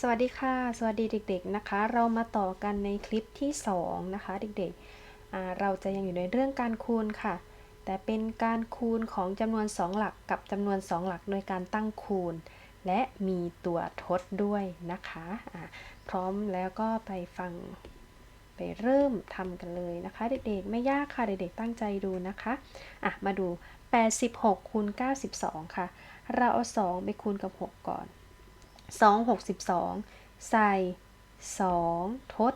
สวัสดีค่ะ สวัสดีเด็ก ๆนะคะ เรามาต่อกันในคลิปที่ 2 นะคะ เด็กๆ เราจะยังอยู่ในเรื่องการคูณค่ะ แต่เป็นการคูณของจำนวน 2 หลักกับจำนวน 2 หลักโดยการตั้งคูณ และมีตัวทดด้วยนะคะอ่าพร้อมแล้วก็ไปฟังไปเริ่มทำกันเลยนะคะ เด็กๆ ไม่ยากค่ะ เด็กๆ ตั้งใจดูนะคะอะมาดู 86คูณ92 ค่ะ เราเอา 2 ไปคูณกับ 6 ก่อน 2 62 ใส่ 2 ทด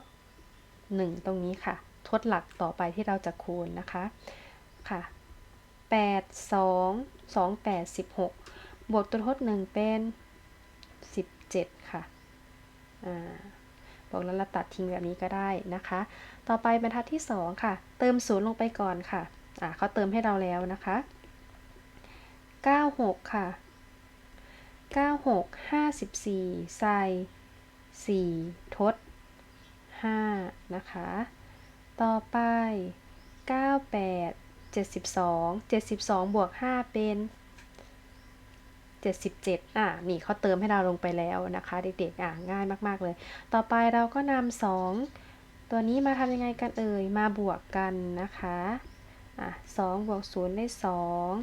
1 ตรงนี้ค่ะ ทดหลักต่อไปที่เราจะคูณนะคะค่ะ 8 2 2 8 16 บวกตัวทด 1 เป็น 17 ค่ะอ่าบอกแล้วเราตัดทิ้งแบบนี้ก็ได้นะคะ ต่อไปบรรทัดที่ 2 ค่ะ เติมศูนย์ลงไปก่อนค่ะ อ่าเขาเติมให้เราแล้วนะคะ 96 ค่ะ 96 54 ใส่ 4 ทด 5 นะคะ ต่อไป 98 72 72 บวก 5 เป็น 77 อะ นี่เขาเติมให้เราลงไปแล้วนะคะ เด็กๆ อะ ง่ายมากๆเลย ต่อไปเราก็นำ2 ตัวนี้มาทำยังไงกันเอ่ย มาบวกกันนะคะ อะ2บวก 0 ได้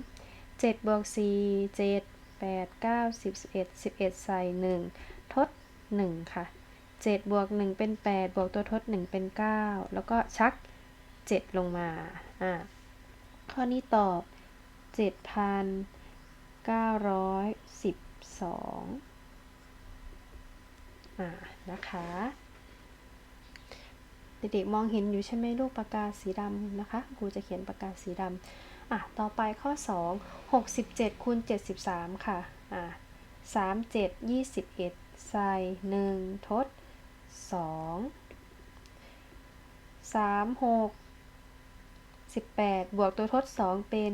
2 7บวก4 7 8 9 10 11 11 ใส่ 1 ทด 1 ค่ะ 7 บวก 1 เป็น 8 บวกตัวทด 1 เป็น 9 แล้วก็ชัก 7 ลงมา อ่า ข้อนี้ตอบ 7,912 อ่า นะคะเด็กๆมองเห็นอยู่ใช่ไหมลูกปากกาสีดำนะคะครูจะเขียนปากกาสีดำ อะต่อไปข้อ 2 67คูณ73 ค่ะอะ37 21 ใส่ 1 ทด 2 36 18 บวกตัวทด 2 เป็น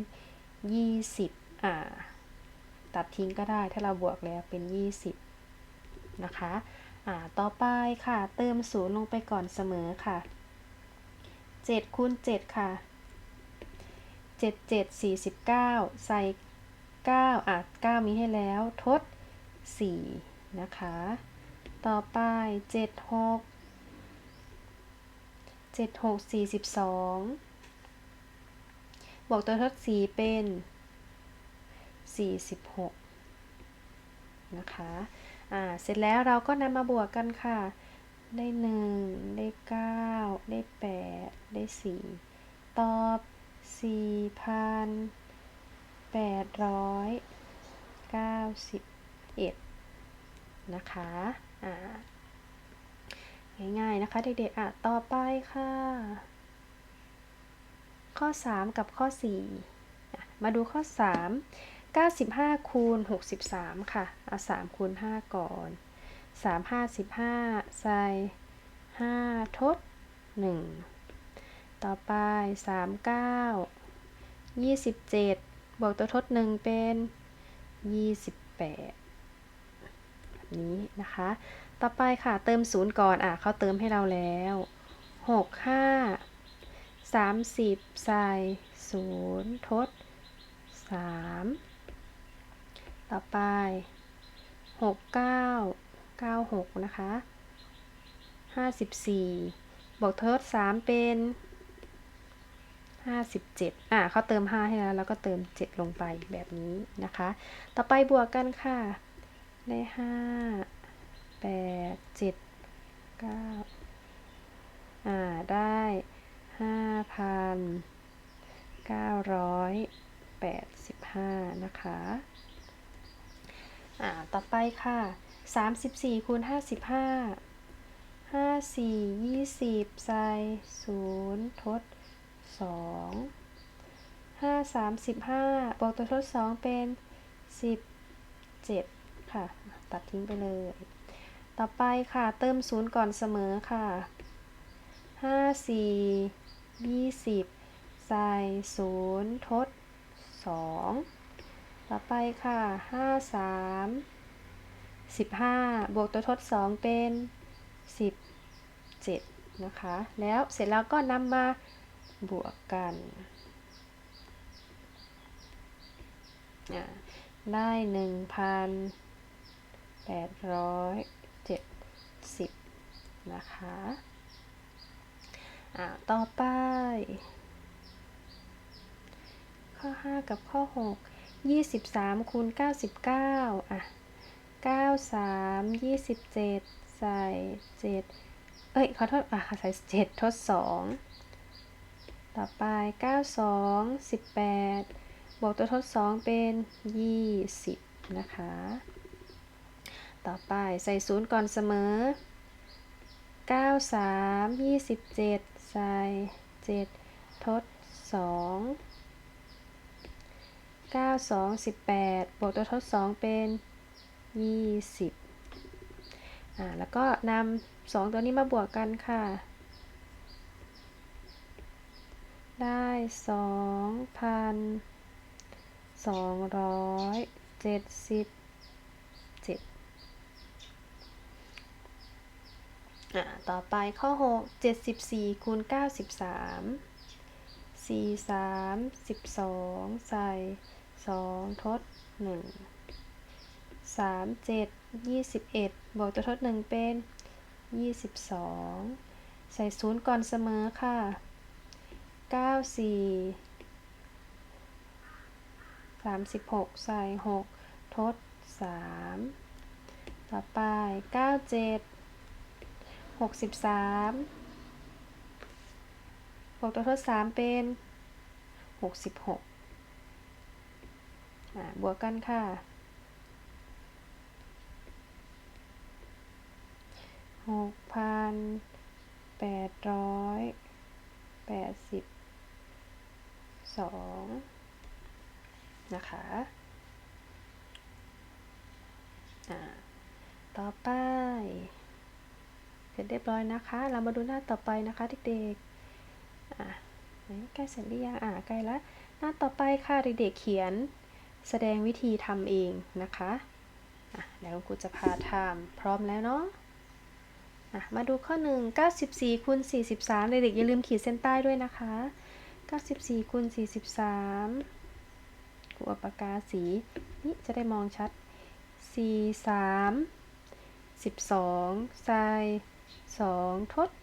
20 อ่า ตัดทิ้งก็ได้ถ้าเราบวกแล้วเป็น 20 นะคะ อ่า ต่อไปค่ะ เติมศูนย์ลงไปก่อนเสมอค่ะ7คูณ7ค่ะ 7 7 49ใส่9อะ9มีให้แล้ว ทด4นะคะ ต่อไป7 6 7 6 42บวกตัวทด4เป็น46นะคะ อ่า เสร็จแล้วเราก็นำมาบวกกันค่ะ ได้1ได้9ได้8ได้4ตอบ 4,891นะคะอ่าง่ายๆนะคะเด็กๆอะต่อไปค่ะ ข้อ 3 กับข้อ 4 มาดูข้อ 3 95คูณ63 ค่ะ เอา3คูณ5 ก่อน 3 55ใส่ 5 ทด 1 ต่อไป 39 27 บวกตัวทด 1 เป็น 28แบบนี้นะคะ ต่อไปค่ะเติมศูนย์ก่อน อะเขาเติมให้เราแล้ว 6 5 30 ใส่ 0 ทด 3 ต่อไป 6 9 96 นะคะ 54 บวกทด 3 เป็น 57อะเขาเติม5ให้แล้ว แล้วก็เติม7ลงไปแบบนี้นะคะ ต่อไปบวกกันค่ะ ได้5 8 7 9อ่า ได้5,985นะคะ อ่า ต่อไปค่ะ34คูณ55 54 20ใส่0ทด 2 5 35บวกตัวทด2เป็น17ค่ะ ตัดทิ้งไปเลย ต่อไปค่ะเติม0ก่อนเสมอค่ะ5 4 20ใส่0ทด2ต่อไปค่ะ5 3 15บวกตัวทด2เป็น17นะคะ แล้วเสร็จแล้วก็นำมา บวกกันได้1,891เจ็ดสิบนะคะอ่าต่อไป ข้อ 5 กับข้อ 6 23คูณ99 อะ 93 27 ใส่ 7 เอ้ย ขอโทษ อะ ใส่ 7 ทด 2 ต่อไป 92 18 บวกตัวทด 2 เป็น 20 นะคะ ต่อไปใส่ศูนย์ก่อนเสมอ 93 27 ใส่ 7 ทด 2 92 18 บวกตัวทด 2 เป็น 20อ่าแล้วก็นำ2ตัวนี้มาบวกกันค่ะ ได้2,277อ่าต่อไปข้อ6 74คูณ93 4 3 12ใส่2ทด1 3 7 21บวกตัวทด1เป็น22ใส่ศูนย์ก่อนเสมอค่ะ 9 4 36ใส่6ทด3ต่อไป9 7 63บวกตัวทด3เป็น66อ่าบวกกันค่ะหกพันแปดร้อยแปดสิบ สองนะคะอ่าต่อไป เสร็จเรียบร้อยนะคะ เรามาดูหน้าต่อไปนะคะเด็กๆอะใกล้เสร็จหรือยังอะใกล้ล้วหน้าต่อไปค่ะเด็กๆเขียนแสดงวิธีทำเองนะคะอะเดี๋ยวครูจะพาทำพร้อมแล้วเนาะอะมาดูข้อ 1 94คูณ43 เด็กๆอย่าลืมขีดเส้นใต้ด้วยนะคะ 94คูณ43ครูเอาปากกาสี นี่จะได้มองชัด 43 12ใส่2ทด 1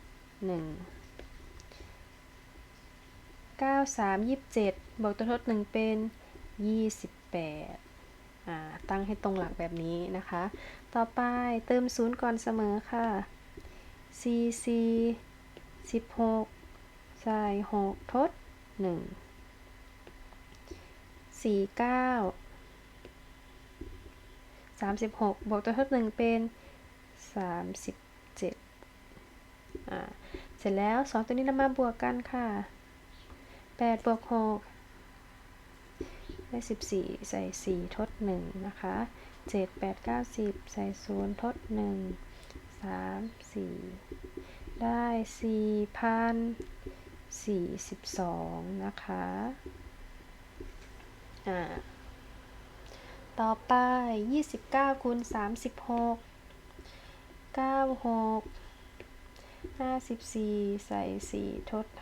93 27 บวกตัวทด 1 เป็น 28อ่าตั้งให้ตรงหลักแบบนี้นะคะ ต่อไปเติมศูนย์ก่อนเสมอค่ะ4 4 16ใส่6ทด หนึ่งสี่เก้าสามสิบหกบวกตัวทดหนึ่งเป็นสามสิบเจ็ดอ่า เสร็จแล้วสองตัวนี้เรามาบวกกันค่ะแปดบวกหกได้สิบสี่ใส่สี่ทดหนึ่งนะคะเจ็ดแปดเก้าสิบใส่ศูนย์ทดหนึ่งสามสี่ได้สี่พัน 42 นะคะ อ่า ต่อไป 29คูณ36 96 54 ใส่ 4 ทด 5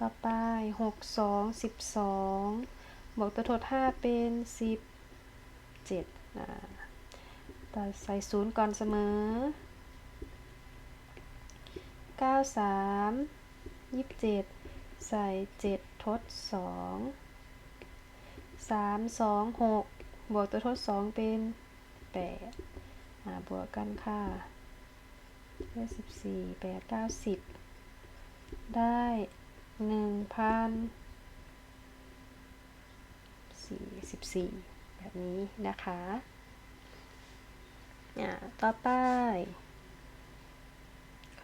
ต่อไป 6 2 12 บวกตัวทด 5 เป็น 17นะต่อใส่ศูนย์ก่อนเสมอ 93 27ใส่7ทด2 3 2 6บวกตัวทด2เป็น8อ่าบวกกันค่ะได้14 8 9 10ได้หนึ่งพันสี่สิบสี่แบบนี้นะคะอ่าต่อไป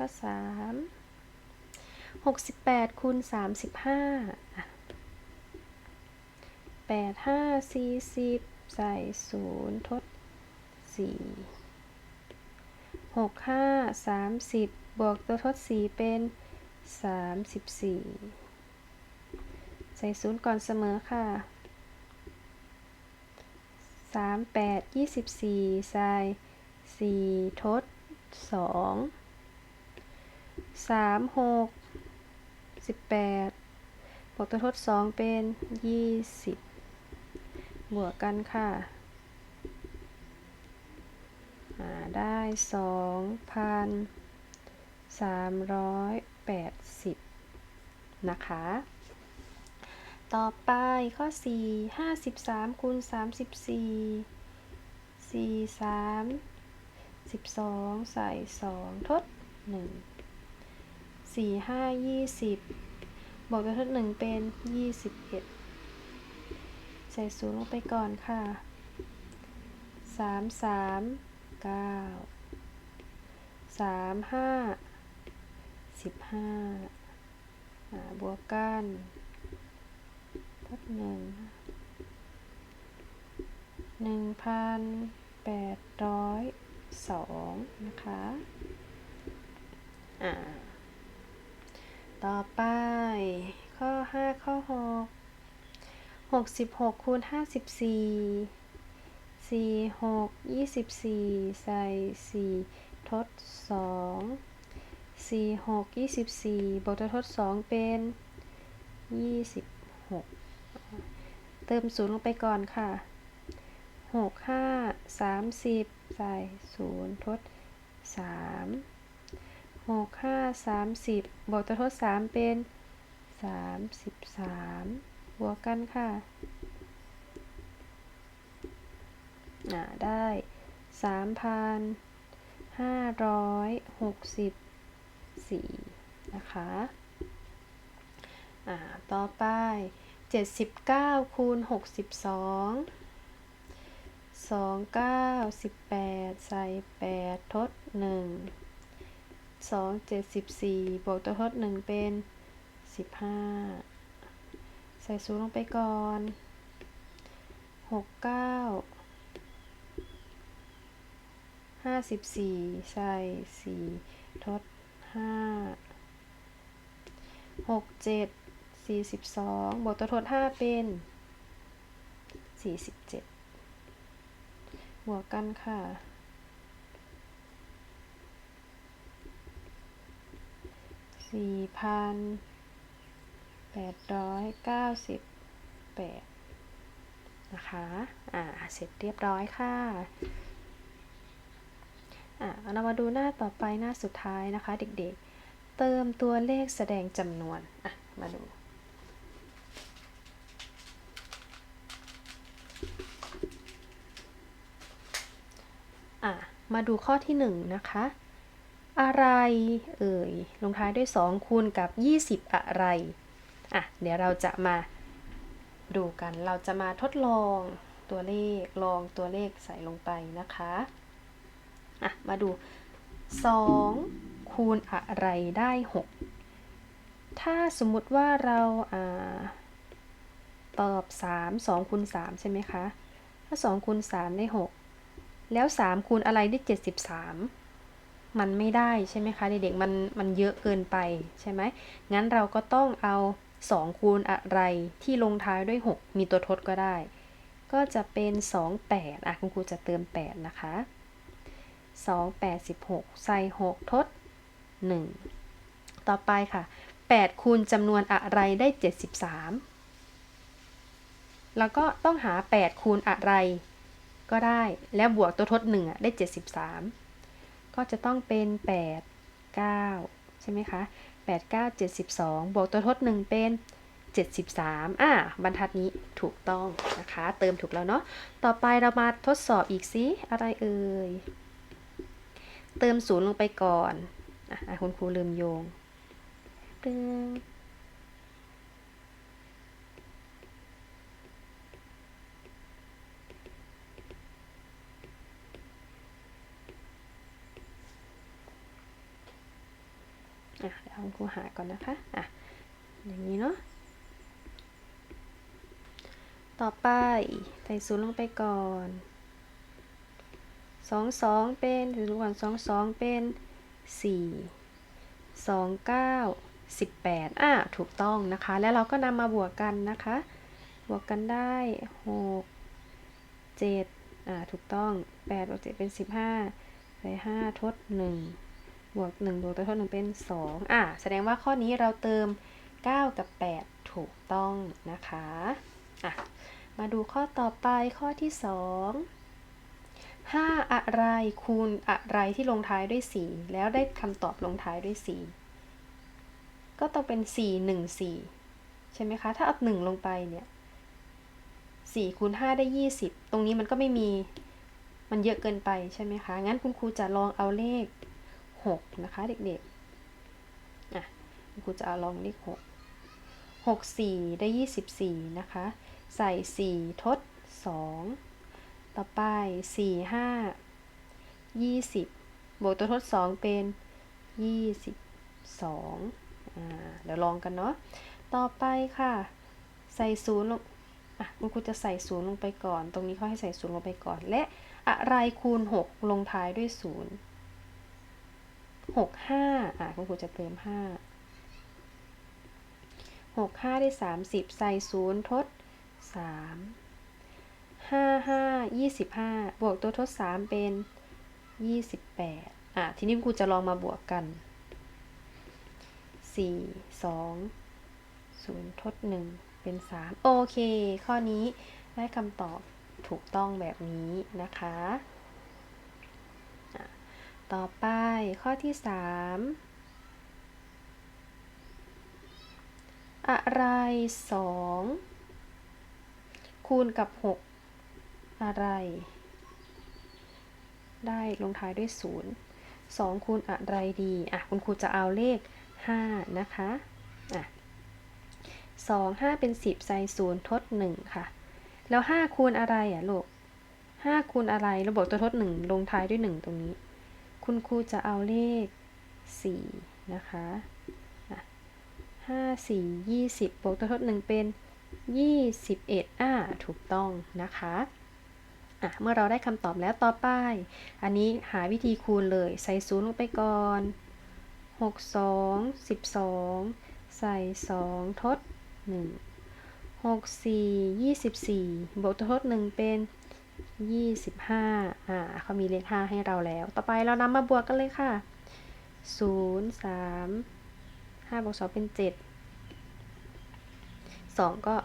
ข้อสามหกสิบแปดคูณสามสิบห้าแปดห้าสี่สิบใส่ศูนย์ทดสี่หกห้าสามสิบบวกตัวทดสี่เป็นสามสิบสี่ใส่ศูนย์ก่อนเสมอค่ะสามแปดยี่สิบสี่ใส่สี่ทดสอง สามหกสิบแปดบวกตัวทดสองเป็นยี่สิบบวกกันค่ะได้สองพันสามร้อยแปดสิบนะคะ ต่อไปข้อ4 53คูณ34 4 3 12ใส่2ทดหนึ่ง สี่ห้ายี่สิบบวกด้วยลบหนึ่งเป็นยี่สิบเอ็ดใส่ศูนย์ลงไปก่อนค่ะสามสามเก้าสามห้าสิบห้าบวกกันลบหนึ่งหนึ่งพันแปดร้อยสองนะคะ อ่า ต่อไป ข้อ 5 ข้อ 6 66คูณ54 4 6 24 ใส่ 4 ทด 2 4 6 24 บวกด้วทด 2 เป็น 26 เติมศูนย์ลงไปก่อนค่ะ 6 5 30 ใส่ 0 ทด 3 6 5 30บวกตัวทด3เป็น33บวกกันค่ะอ่าได้3,564นะคะอ่าต่อไป79คูณ62 2 9 18ใส่8ทด 1 2 74บวกตัวทด1เป็น15ใส่ศูนย์ลงไปก่อน6 9 54ใส่4ทด5 6 7 42บวกตัวทด5เป็น47บวกกันค่ะ สี่พันแปดร้อยเก้าสิบแปดนะคะ อ่า เสร็จเรียบร้อยค่ะ อ่าเรามาดูหน้าต่อไปหน้าสุดท้ายนะคะ เด็กๆ เติมตัวเลขแสดงจำนวน อะ มาดูอะมาดูข้อที่1นงนะคะ อะไร เอ่ย ลงท้ายด้วย 2 คูณกับ 20 อะไร อะ เดี๋ยวเราจะมาดูกัน เราจะมาทดลองตัวเลข ลองตัวเลขใส่ลงไปนะคะ อะ มาดู 2 คูณอะไรได้ 6 ถ้าสมมุติว่าเราอ่าตอบ 3 2คูณ3ใช่ไหมคะ ถ้า2คูณ3ได้ 6 แล้ว 3 คูณอะไรได้ 73 มันไม่ได้ใช่ไหมคะเด็กๆมันมันเยอะเกินไปใช่ไหมงั้นเราก็ต้องเอา 2 คูณอะไรที่ลงท้ายด้วย 6 มีตัวทดก็ได้ ก็จะเป็น 2 8 อะคุณครูจะเติม 8 นะคะ 2 8 16 ใส่ 6 ทด 1 ต่อไปค่ะ 8 คูณจำนวนอะไรได้ 73 แล้วก็ต้องหา 8 คูณอะไรก็ได้ แล้วบวกตัวทด1อะได้ 73 ก็จะต้องเป็น 8 9 ใช่ไหมคะ 8 9 72 บวกตัวทด 1 เป็น 73 อะบรรทัดนี้ถูกต้องนะคะ เติมถูกแล้วเนาะ ต่อไปเรามาทดสอบอีกสิ อะไรเอ่ย เติมศูนย์ลงไปก่อน อะคุณครูลืมโยงปึ้ง อะเดี๋ยวคุณครูหาก่อนนะคะอะอย่างนี้เนาะต่อไปใส่ศูนย์ลงไปก่อนสองสองเป็นถือก่อนสองสองเป็นสี่สองเก้าสิบแปดอะถูกต้องนะคะ แล้วเราก็นำมาบวกกันนะคะ บวกกันได้หกเจ็ดอ่าถูกต้องแปดบวกเจ็ดเป็นสิบห้าใส่ห้าทดหนึ่ง บวกหนึ่งบวกตัวทดหนึ่งเป็นสองอะแสดงว่าข้อนี้เราเติม 9 กับ 8 ถูกต้องนะคะอะมาดูข้อต่อไปข้อที่สองห้าอะไรคูณอะไรที่ลงท้ายด้วยสี่แล้วได้คำตอบลงท้ายด้วยสี่ก็ต้องเป็นสี่หนึ่งสี่ใช่ไหมคะ ถ้าเอาหนึ่งลงไปเนี่ยสี่คูณห้าได้ยี่สิบตรงนี้มันก็ไม่มีมันเยอะเกินไปใช่ไหมคะ งั้นคุณครูจะลองเอาเลข หกนะคะเด็กๆอะครูจะอลองเลขหกหกสี่ได้ยี่สิบสี่นะคะ ใส่สี่ทดสองต่อไปสี่ห้ายี่สิบบวกตัวทดสองเป็นยี่สิบสองอ่าเดี๋ยวลองกันเนาะ ต่อไปค่ะ ใส่ศูนย์ลงอะคุณครูจะใส่ศูนย์ลงไปก่อน ตรงนี้เขาให้ใส่ศูนย์ลงไปก่อน และอะไรคูณ 6 ลงท้ายด้วยศูนย์ หกห้าอะคุณครูจะเติมห้าหกห้าได้สามสิบใส่ศูนย์ทดสามห้าห้ายี่สิบห้าบวกตัวทดสามเป็นยี่สิบแปดอะทีนี้คุณครูจะลองมาบวกกันสี่สองศูนย์ทดหนึ่งเป็นสามโอเค ข้อนี้ได้คำตอบถูกต้องแบบนี้นะคะอะต่อไป ข้อที่สามอะไรสองคูณกับหกอะไร ได้ลงท้ายด้วยศูนย์สองคูณอะไรดี อะ คุณครูจะเอาเลขห้านะคะ อะสองห้าเป็นสิบใส่ศูนย์ทดหนึ่งค่ะ แล้วห้าคูณอะไรอะลูกห้าคูณอะไรเราบอกตัวทดหนึ่งลงท้ายด้วยหนึ่งตรงนี้ คุณครูจะเอาเลขสี่นะคะห้าสี่ยี่สิบบวกตัวทดหนึ่งเป็นยี่สิบเอ็ดอ่าถูกต้องนะคะอะเมื่อเราได้คำตอบแล้วต่อไป อันนี้หาวิธีคูณเลย ใส่ศูนย์ลงไปก่อนหกสองสิบสองใส่สองทดหนึ่งหกสี่ยี่สิบสี่บวกตัวทดหนึ่งเป็น ยี่สิบห้าอ่าเขามีเลขห้าให้เราแล้ว ต่อไปเรานำมาบวกกันเลยค่ะศูนย์สามห้าบวกสองเป็นเจ็ดสองก็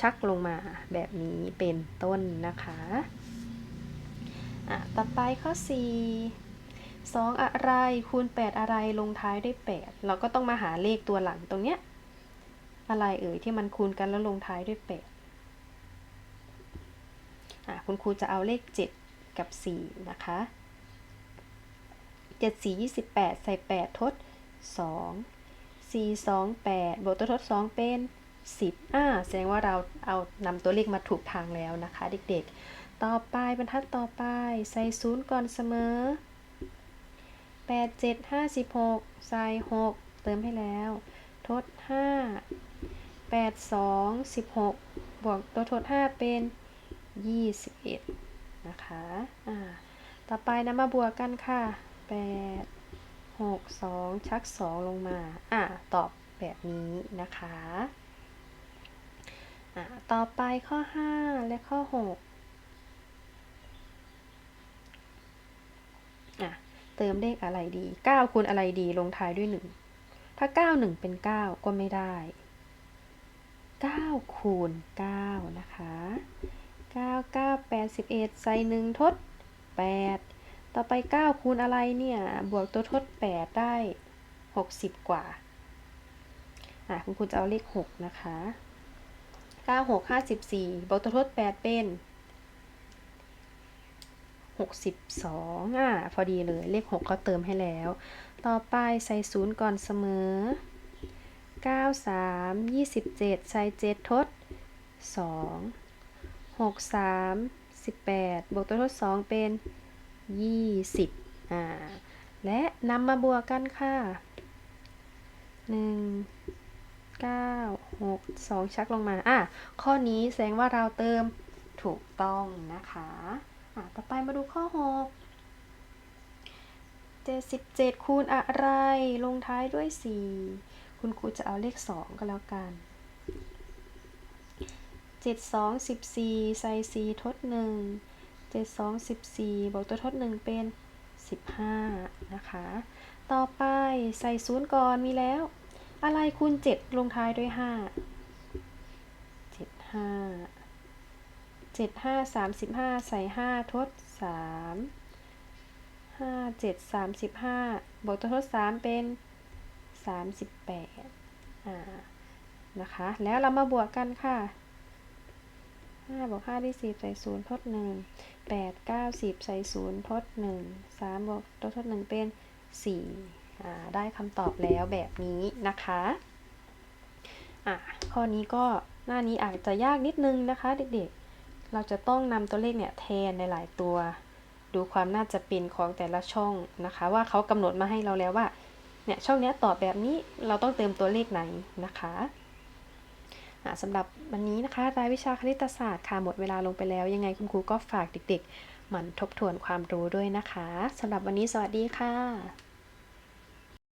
ชักลงมาแบบนี้เป็นต้นนะคะอะต่อไปข้อ 4 2 อะไรคูณ 8 อะไรลงท้ายด้วย 8 เราก็ต้องมาหาเลขตัวหลังตรงเนี้ยอะไรเอ่ยที่มันคูณกันแล้วลงท้ายด้วย 8 คุณครูจะเอาเลข 7 กับ 4 นะคะ 7 4 28 ใส่ 8 ทด 2 4 2 8 บวกตัวทด 2 เป็น 10อ่าแสดงว่าเราเอานำตัวเลขมาถูกทางแล้วนะคะ เด็กๆ ต่อไปบรรทัดต่อไปใส่ศูนย์ก่อนเสมอ 8 7 5 6ใส่ 6 เติมให้แล้ว ทด 5 8 2 16 บวกตัวทด 5 เป็น 21 นะคะอ่าต่อไปนำมาบวกกันค่ะ 8 6 2 ชัก 2 ลงมาอ่าตอบแบบนี้นะคะอ่าต่อไปข้อ 5 และข้อ 6อะเติมเลขอะไรดี 9คูณอะไรดีลงท้ายด้วย 1 ถ้า 9 1 เป็น 9 ก็ไม่ได้ 9 คูณ 9 นะคะ 9 9 81ใส่1ทด8ต่อไป9คูณอะไรเนี่ย บวกตัวทด8ได้60กว่า อะคุณครูจะเอาเลข6นะคะ9 6 54บวกตัวทด8เป็น62อะพอดีเลย เลข6เขาเติมให้แล้ว ต่อไปใส่ศูนย์ก่อนเสมอ9 3 27ใส่7ทด2 6 3 18 บวกตัวทด2เป็น 20อ่าและนำมาบวกกันค่ะ 1 9 6 2 ชักลงมา อะ ข้อนี้แสดงว่าเราเติมถูกต้องนะคะ อะ ต่อไปมาดูข้อ 6 77 คูณอะไร ลงท้ายด้วย 4 คุณครูจะเอาเลข 2 ก็แล้วกัน 7 2 14ใส่4ทด1 7 2 14บสี่บวกตัวทด1เป็น15นะคะ ต่อไปใส่ศูนย์ก่อนมีแล้ว อะไรคูณ7ลงท้ายด้วย5 7 5เจ็ดห้าสามสิบห้าใส่ห้าทดสามห้าเจ็ดสามสิบห้าบวกตัวทดสามเป็นสามสิบแปดอ่านะคะ แล้วเรามาบวกกันค่ะ ห้าบวกห้าได้สิบใส่ศูนย์ทดหนึ่งแปดเก้าสิบใส่ศูนย์ทดหนึ่งสามบวกตัวทดหนึ่งเป็นสี่อ่าได้คำตอบแล้วแบบนี้นะคะอะข้อนี้ก็หน้านี้อาจจะยากนิดนึงนะคะเด็กๆ เราจะต้องนำตัวเลขเนี่ยแทนในหลายตัว ดูความน่าจะเป็นของแต่ละช่องนะคะ ว่าเขากำหนดมาให้เราแล้วว่าเนี่ยช่องนี้ตอบแบบนี้เราต้องเติมตัวเลขไหนนะคะ สำหรับวันนี้นะคะรายวิชาคณิตศาสตร์ค่ะหมดเวลาลงไปแล้ว ยังไงคุณครูก็ฝากเด็กๆหมั่นทบทวนความรู้ด้วยนะคะสำหรับวันนี้สวัสดีค่ะ